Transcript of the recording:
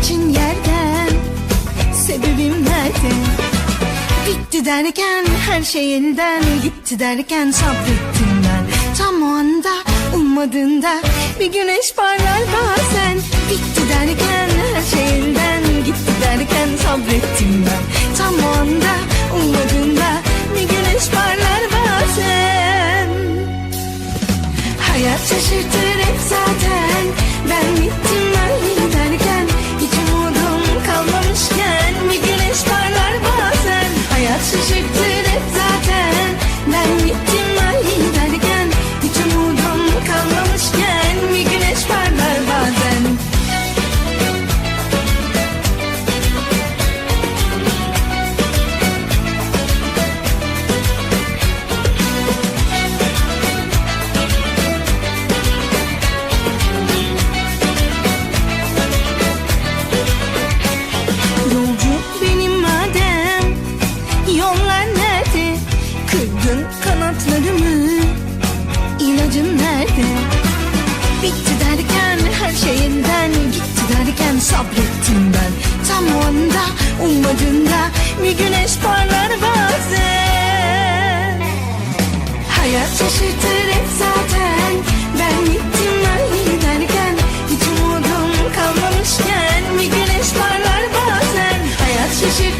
için yerden Sebebim nerede? Bitti derken her şey elden gitti derken sabrettim ben Tam o anda ummadığında bir güneş parlar bazen Bitti derken her şey elden gitti Kırgın kanatlarımı İlacın nerede? Bitti derken her şeyinden Gitti derken sabrettim ben. Tam o anda ummadığında Bir güneş parlar bazen. Hayat şaşırtır hep zaten. Ben gittim ben giderken Hiç umudum kalmamışken Bir güneş parlar bazen. Hayat şaşırtır